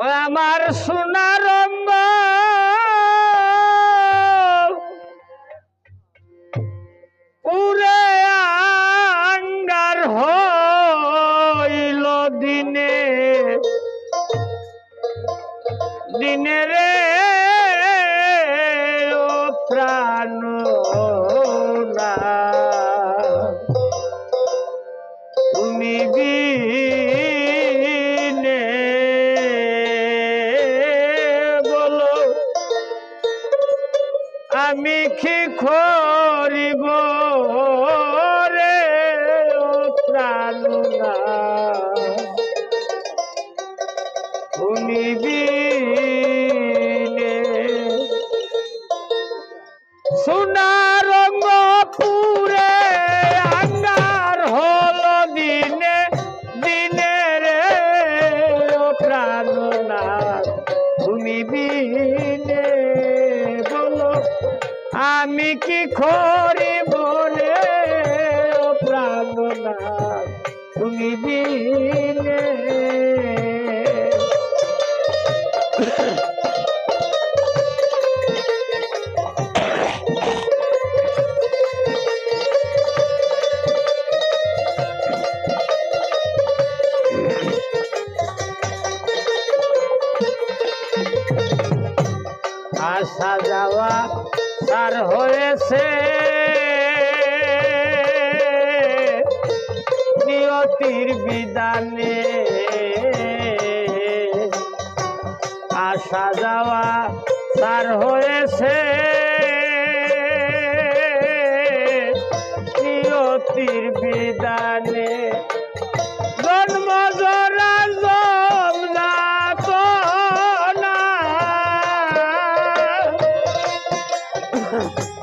আমার সোনার রঙ্গ আমি কি করিব রে প্রাণুরা ভূমি খরে বলে প্রাণনা তুমি দিলে। আশা যাওয়া তার হয়েছে। নিয়তির বিধানে আসা যাওয়া তার হয়েছে। নিয়তির বিধানে Mm-hmm.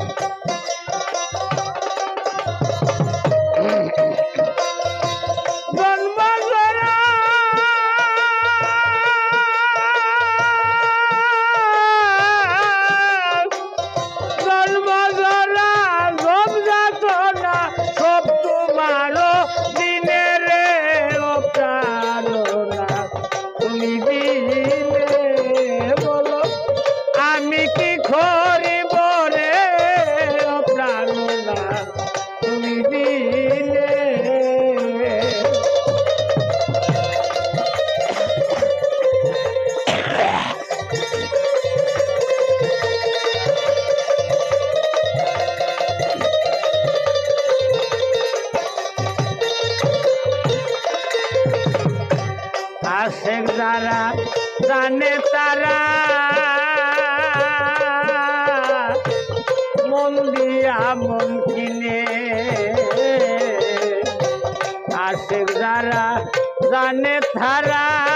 যারা জানে তারা। মন দিয়া মন কিনে আশেক যারা জানে তারা।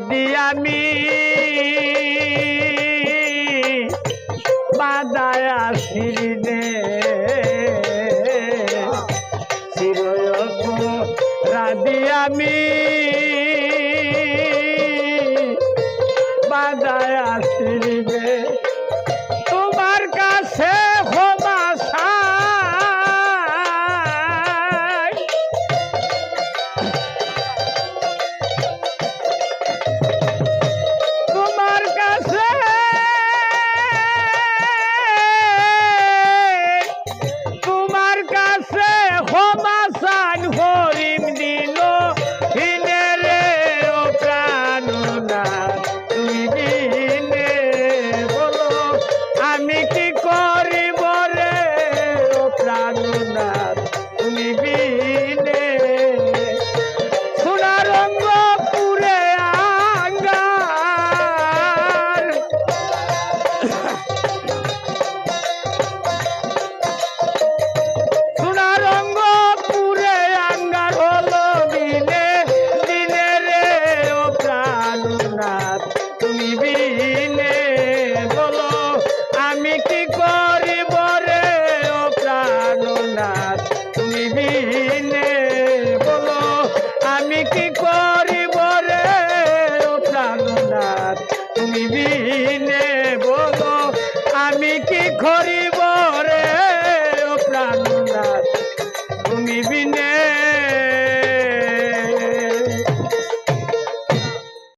কাঁদি আমি। বাদায় আসিরি দে রাধি আমি। ঘরে